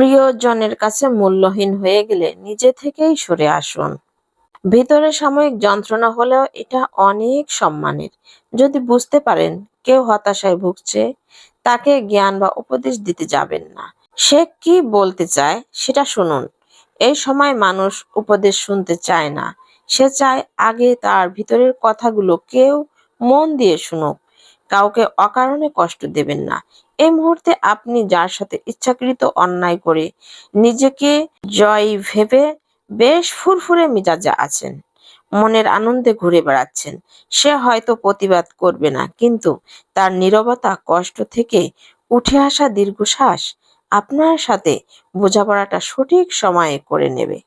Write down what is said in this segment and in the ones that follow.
প্রিয়জনের কাছে মূল্যহীন হয়ে গেলে নিজে থেকেই সরে আসুন। ভিতরে সাময়িক যন্ত্রণা হলেও এটা অনেক সম্মানের। যদি বুঝতে পারেন কেউ হতাশায় ভুগছে, তাকে জ্ঞান বা উপদেশ দিতে যাবেন না। সে কি বলতে চায় সেটা শুনুন। এই সময় মানুষ উপদেশ শুনতে চায় না। সে চায় আগে তার ভিতরের কথাগুলো কেউ মন দিয়ে শুনুক। কাউকে অকারণে কষ্ট দেবেন না। এই মুহূর্তে আপনি যার সাথে ইচ্ছাকৃত অন্যায় করে নিজেকে জয় ভেবে বেশ ফুরফুরে মেজাজে আছেন, মনের আনন্দে ঘুরে বেড়াচ্ছেন, সে হয়তো প্রতিবাদ করবে না, কিন্তু তার নীরবতা কষ্ট থেকে উঠে আসা দীর্ঘশ্বাস আপনার সাথে বোঝাপড়াটা সঠিক সময়ে করে নেবে।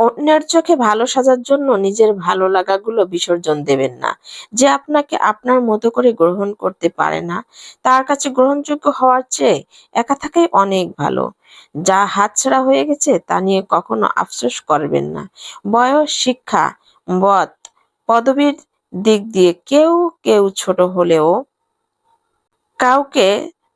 অন্যের চোখে ভালো সাজার জন্য নিজের ভালো লাগাগুলো বিসর্জন দেবেন না। যে আপনাকে আপনার মতো করে গ্রহণ করতে পারে না, তার কাছে গ্রহণযোগ্য হওয়ার চেয়ে একা থাকাই অনেক ভালো। যা হাতছাড়া হয়ে গেছে, তা নিয়ে কখনো আফসোস করবেন না। বয়স, শিক্ষা, বধ, পদবীর দিক দিয়ে কেউ কেউ ছোট হলেও কাউকে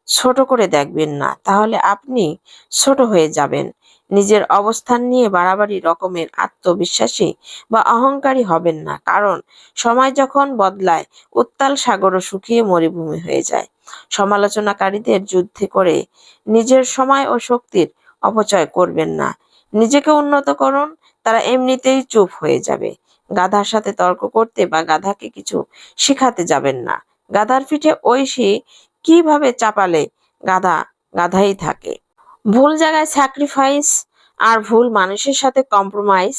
ছোট করে দেখবেন না। তাহলে আপনি ছোট হয়ে যাবেন। নিজের অবস্থান নিয়ে বাড়াবাড়ি রকমের আত্মবিশ্বাসী বা অহংকারী হবেন না। কারণ সময় যখন বদলায়, উত্তাল সাগরও শুকিয়ে মরুভূমি হয়ে যায়। সমালোচনাকারীদের যুদ্ধে করে নিজের সময় ও শক্তির অপচয় করবেন না। নিজেকে উন্নত করুন, তারা এমনিতেই চুপ হয়ে যাবে। গাধার সাথে তর্ক করতে বা গাধাকে কিছু শিখাতে যাবেন না। গাধার পিঠে ঐশী কীভাবে চাপালে গাধা গাধাই থাকে? ভুল জায়গায় স্যাক্রিফাইস আর ভুল মানুষের সাথে কম্প্রোমাইজ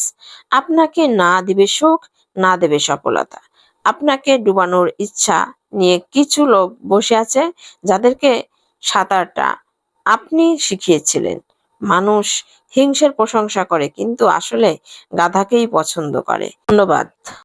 আপনাকে না দিবে সুখ না দেবে সফলতা। আপনাকে ডুবানোর ইচ্ছা নিয়ে কিছু লোক বসে আছে যাদেরকে সাঁতারটা আপনি শিখিয়েছিলেন। মানুষ হিংসের প্রশংসা করে, কিন্তু আসলে গাধাকেই পছন্দ করে। ধন্যবাদ।